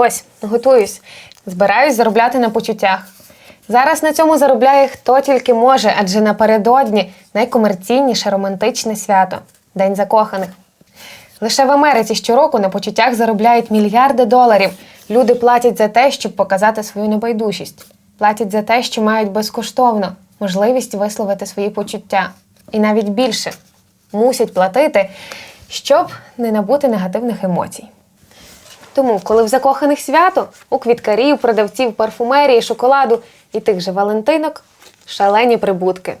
Ось, готуюсь. Збираюсь заробляти на почуттях. Зараз на цьому заробляє хто тільки може, адже напередодні найкомерційніше романтичне свято День закоханих. Лише в Америці щороку на почуттях заробляють мільярди доларів. Люди платять за те, щоб показати свою небайдужість. Платять за те, що мають безкоштовно можливість висловити свої почуття. І навіть більше мусять платити, щоб не набути негативних емоцій. Тому, коли в закоханих свято, у квіткарів, продавців парфумерії, шоколаду і тих же Валентинок шалені прибутки.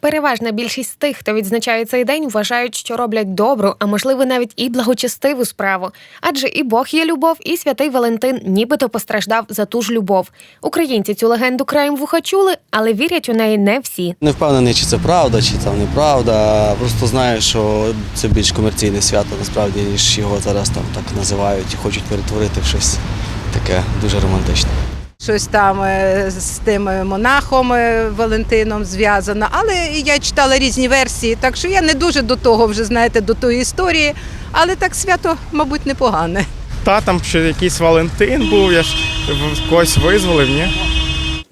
Переважна більшість тих, хто відзначає цей день, вважають, що роблять добру, а можливо навіть і благочестиву справу. Адже і Бог є любов, і святий Валентин нібито постраждав за ту ж любов. Українці цю легенду краєм вуха чули, але вірять у неї не всі. Не впевнений, чи це правда, чи це неправда. Просто знаю, що це більш комерційне свято насправді, ніж його зараз там так називають і хочуть перетворити в щось таке дуже романтичне. Щось там е, з тим е, монахом е, Валентином зв'язано, але я читала різні версії, так що я не дуже до того вже знаєте, до тої історії, але так свято, мабуть, непогане. Та там ще якийсь Валентин був, я ж в- когось визволив, ні?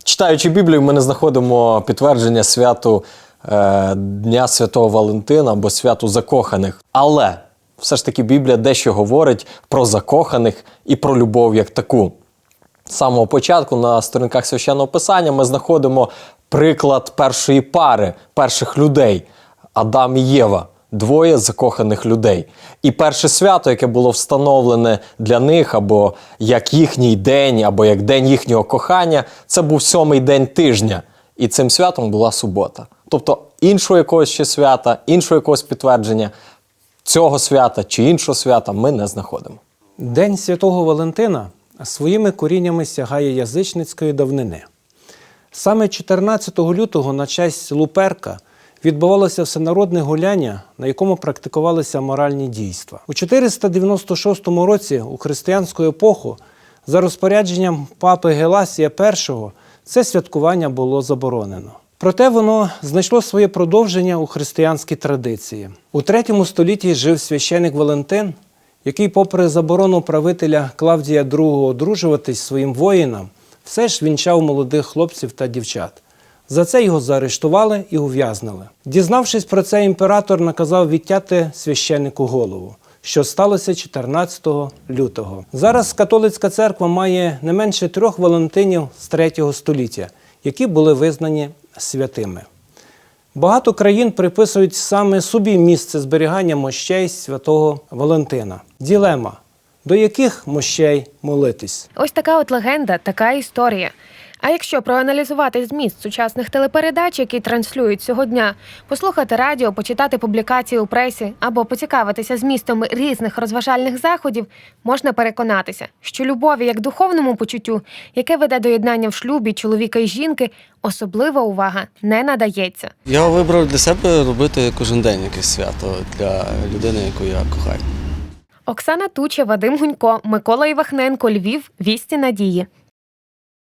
Читаючи Біблію, ми не знаходимо підтвердження святу е, Дня Святого Валентина або святу закоханих. Але все ж таки Біблія дещо говорить про закоханих і про любов як таку. Самого початку на сторінках священного писання ми знаходимо приклад першої пари, перших людей Адам і Єва. Двоє закоханих людей. І перше свято, яке було встановлене для них, або як їхній день, або як день їхнього кохання, це був сьомий день тижня. І цим святом була субота. Тобто іншого якогось ще свята, іншого якогось підтвердження цього свята чи іншого свята ми не знаходимо. День Святого Валентина своїми коріннями сягає язичницької давнини. Саме 14 лютого на честь Луперка відбувалося всенародне гуляння, на якому практикувалися моральні дійства. У 496 році у християнську епоху за розпорядженням папи Геласія І це святкування було заборонено. Проте воно знайшло своє продовження у християнській традиції. У третьому столітті жив священик Валентин, який, попри заборону правителя Клавдія II одружуватись своїм воїнам, все ж вінчав молодих хлопців та дівчат. За це його заарештували і ув'язнили. Дізнавшись про це, імператор наказав відтяти священнику голову, що сталося 14 лютого. Зараз католицька церква має не менше трьох валентинів з 3 століття, які були визнані святими. Багато країн приписують саме собі місце зберігання мощей святого Валентина. Ділема. До яких мощей молитись? Ось така от легенда, така історія. А якщо проаналізувати зміст сучасних телепередач, які транслюють цього дня, послухати радіо, почитати публікації у пресі або поцікавитися змістом різних розважальних заходів, можна переконатися, що любові як духовному почуттю, яке веде до єднання в шлюбі чоловіка і жінки, особлива увага не надається. Я вибрав для себе робити кожен день якесь свято для людини, яку я кохаю. Оксана Туча, Вадим Гунько, Микола Івахненко, Львів, Вісті Надії.